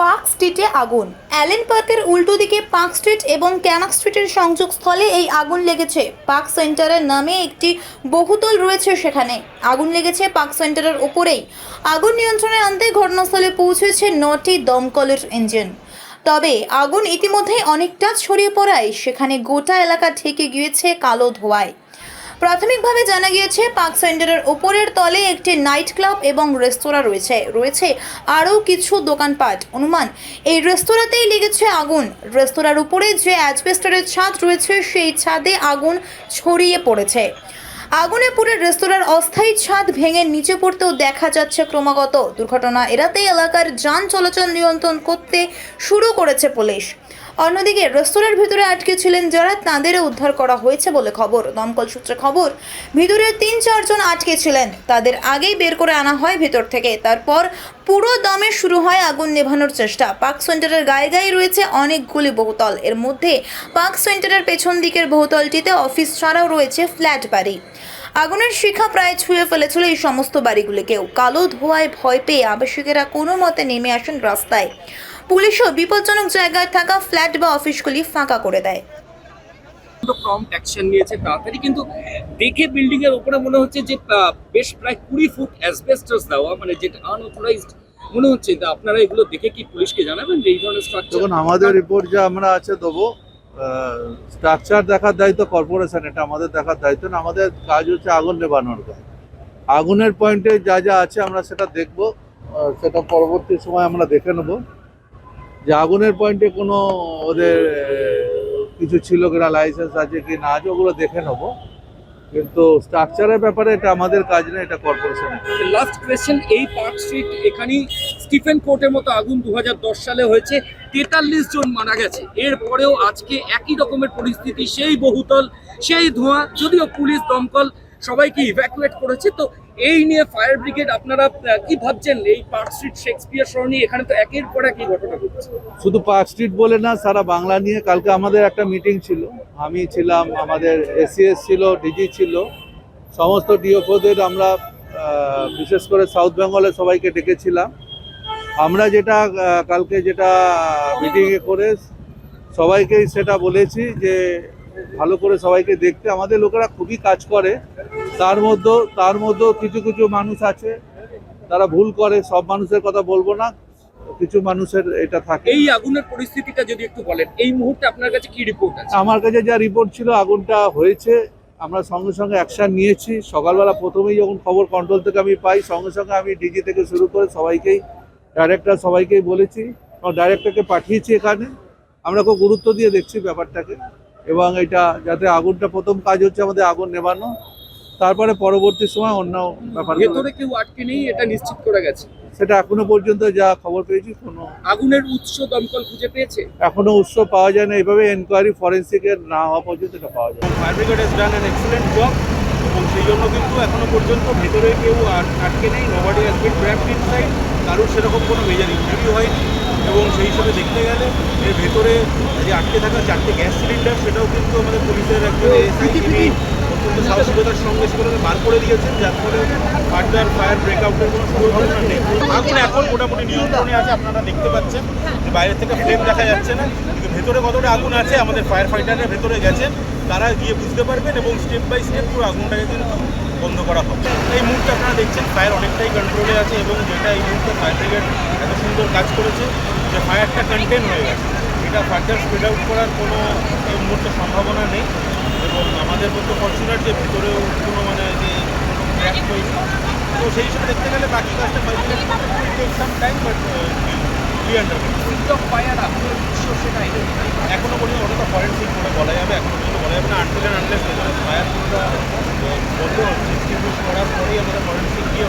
Park স্ট্রিটে আগুন। Allen পার্কের উল্টো দিকে পার্ক স্ট্রিট এবং ক্যানাক স্ট্রিটের সংযোগস্থলে এই আগুন লেগেছে। পার্ক সেন্টারের নামে একটি বহুতল রয়েছে সেখানে। আগুন লেগেছে পার্ক সেন্টারের ওপরেই। আগুন নিয়ন্ত্রণে আনতে ঘটনাস্থলে পৌঁছেছে নটি দমকলের ইঞ্জিন। তবে আগুন ইতিমধ্যেই অনেকটা ছড়িয়ে পড়ায় সেখানে গোটা এলাকা ঠেকে গিয়েছে কালো ধোঁয়ায়। প্রাথমিকভাবে জানা গিয়েছে, পার্ক সেন্টারের উপরের তলে একটি নাইট ক্লাব এবং রেস্তোরাঁ রয়েছে। রয়েছে আরও কিছু দোকানপাট। অনুমান, এই রেস্তোরাঁতেই লেগেছে আগুন। রেস্তোরাঁর উপরে যে অ্যাজবেস্টারের ছাদ রয়েছে, সেই ছাদে আগুন ছড়িয়ে পড়েছে। আগুনে পুরে রেস্তোরাঁর অস্থায়ী ছাদ ভেঙে নিচে পড়তেও দেখা যাচ্ছে ক্রমাগত। দুর্ঘটনা এড়াতে এলাকার যান চলাচল নিয়ন্ত্রণ করতে শুরু করেছে পুলিশ। অন্যদিকে রেস্তোরাঁর ভিতরে আটকে ছিলেন যারা, তাঁদেরও উদ্ধার করা হয়েছে বলে খবর। দমকল সূত্রে খবর, ভিতরে তিন চারজন আটকে ছিলেন। তাদের আগেই বের করে আনা হয় ভিতর থেকে। তারপর পুরো দমে শুরু হয় আগুন নেভানোর চেষ্টা। পাক সেন্টারের গায়ে গায়ে রয়েছে অনেকগুলি বহুতল। এর মধ্যে পাক সেন্টারের পেছন দিকের বহুতলটিতে অফিস ছাড়াও রয়েছে ফ্ল্যাট বাড়ি। আগুনের শিখা প্রায় ছুঁয়ে ফেলেছিল এই সমস্ত বাড়িগুলিকেও। কালো ধোয়ায় ভয় পেয়ে আবাসিকেরা কোনো মতে নেমে আসেন রাস্তায়। পুলিশও বিপজ্জনক জায়গায় থাকা ফ্ল্যাট বা অফিসগুলি ফাঁকা করে দেয়। প্রম্পট অ্যাকশন নিয়েছে তাড়াতাড়ি কিন্তু দেখে বিল্ডিং এর উপরে মনে হচ্ছে যে বেশ প্রায় কুড়ি ফুট অ্যাসবেস্টাস দেওয়া মানে যেটা আনঅথরাইজড মনে হচ্ছে। তা আপনারা এগুলো দেখে কি পুলিশকে জানাবেন যে এই ধরনের স্ট্রাকচার দেখুন আমাদের রিপোর্ট যা আমরা আছে দেবো স্ট্রাকচার দেখার দায়িত্ব কর্পোরেশন এটা আমাদের দেখার দায়িত্ব না আমাদের কাজ হচ্ছে আগুন নেবানোর কাজ। আগুনের পয়েন্টে যা যা আছে আমরা সেটা দেখব আহ, সেটা পরবর্তী সময় আমরা দেখে নেব। যে আগুনের পয়েন্টে কোনো ওদের কিছু ছিল কিনা লাইসেন্স আছে কি না আছে ওগুলো দেখে নেব। কিন্তু স্ট্রাকচারের ব্যাপারে এটা আমাদের কাজ না এটা কর্পোরেশনের লাস্ট কোয়েশ্চেন এই পার্ক স্ট্রিট এখানেই স্টিফেন কোর্টের মতো আগুন দু হাজার দশ সালে হয়েছে, তেতাল্লিশ জন মারা গেছে। এরপরেও আজকে একই রকমের পরিস্থিতি, সেই বহুতল, সেই ধোঁয়া, যদিও পুলিশ দমকল সবাইকে ইভ্যাকুয়েট করেছে, তো এই নিয়ে ফায়ার ব্রিগেড আপনারা কি ভাবছেন? এই পার্ক স্ট্রিট শেক্সপিয়ার সরণি, এখানে তো একের পর একই ঘটনা ঘটছে। শুধু পার্ক স্ট্রিট বলে না, সারা বাংলা নিয়ে কালকে আমাদের একটা মিটিং ছিল। আমি ছিলাম, আমাদের এসিএস ছিল, ডিজি ছিল। সমস্ত ডিওফোদের আমরা বিশেষ করে সাউথ বেঙ্গলে সবাইকে ডেকেছিলাম। আমরা যেটা কালকে যেটা মিটিংয়ে করে সবাইকেই সেটা বলেছি যে, ভালো করে সবাইকে দেখতে। আমাদের লোকেরা খুবই কাজ করে। তার মধ্যেও তার মধ্যেও কিছু কিছু মানুষ আছে। তারা ভুল করে সব মানুষের কথা বলব না। কিছু মানুষের এটা থাকে। এই আগুনের পরিস্থিতিটা যদি একটু বলেন এই মুহূর্তে আপনার কাছে কি রিপোর্ট আছে? আমার কাছে যা রিপোর্ট ছিল আগুনটা হয়েছে। আমরা সঙ্গে সঙ্গে অ্যাকশন নিয়েছি। সকালবেলা প্রথমেই যখন খবর কন্ট্রোল থেকে আমি পাই সঙ্গে সঙ্গে আমি ডিজি থেকে শুরু করে সবাইকেই ডাইরেক্টর সবাইকেই বলেছি। এবং ডাইরেক্টরকে পাঠিয়েছি এখানে। আমরা খুব গুরুত্ব দিয়ে দেখছি ব্যাপারটাকে। এবং এটা যাতে আগুনটা প্রথম কাজ হচ্ছে আমাদের আগুন নেবানো তারপরে পরবর্তী সময় অন্য ব্যাপার ভেতরে কেউ আটকে নেই এটা নিশ্চিত করে গেছে। সেটা এখনও পর্যন্ত যা খবর পেয়েছি কোনো আগুনের উৎস দমকল খুঁজে পেয়েছে? এখনও উৎস পাওয়া যায় না এইভাবে এনকোয়ারি ফরেন্সিকের না হওয়া পর্যন্ত এটা পাওয়া যায়। Fire brigade has done an excellent job এবং সেই জন্য কিন্তু এখনও পর্যন্ত ভেতরে কেউ আর আটকে নেই। Nobody has been trapped inside কারোর সেরকম কোনো মেজর ইঞ্জুরি হয়নি। এবং সেই হিসেবে দেখতে গেলে এর ভেতরে যে আটকে থাকা চারটে গ্যাস সিলিন্ডার সেটাও কিন্তু আমাদের পুলিশের একজন এসআই তিনি অত্যন্ত সাহসিকতার সঙ্গে সেগুলোকে বার করে দিয়েছেন যার ফলে ফার্দার ফায়ার ব্রেকআউটের কোনো সম্ভাবনা নেই। আগুন এখন মোটামুটি নিয়ন্ত্রণে আছে আপনারা দেখতে পাচ্ছেন যে বাইরে থেকে ফ্লেম দেখা যাচ্ছে না কিন্তু ভেতরে কতটা আগুন আছে আমাদের ফায়ার ফাইটাররা ভেতরে গেছেন তারা গিয়ে বুঝতে পারবেন এবং স্টেপ বাই স্টেপ পুরো আগুনটাকে কিন্তু বন্ধ করা হবে। এই মুহূর্তে আপনারা দেখছেন ফায়ার অনেকটাই কন্ট্রোলে আছে এবং যেটা এই মুহূর্তে ফায়ার ব্রিগেড এত সুন্দর কাজ করেছে যে ফায়ারটা কন্টেন হয়ে গেছে। এটা ফার্দার স্প্রেড আউট করার কোনো এই মুহূর্তে সম্ভাবনা নেই এবং আমাদের মতো ফর্চুনার যে ভেতরেও কোনো মানে যে ক্র্যাক হয়েছে তো সেই হিসেবে দেখতে গেলে বাকি কাজটা five take some time but clear fire আগুনের উৎস সেটা এখনও পর্যন্ত ওটা ফরেন্সিক করে বলা যাবে এখনও পর্যন্ত বলা যাবে না আনটিল আনলেস ফায়ার পুরোটা বন্ধ হচ্ছে এক্সটিংগুইশ করার পরেই আমাদের ফরেন্সিক গিয়ে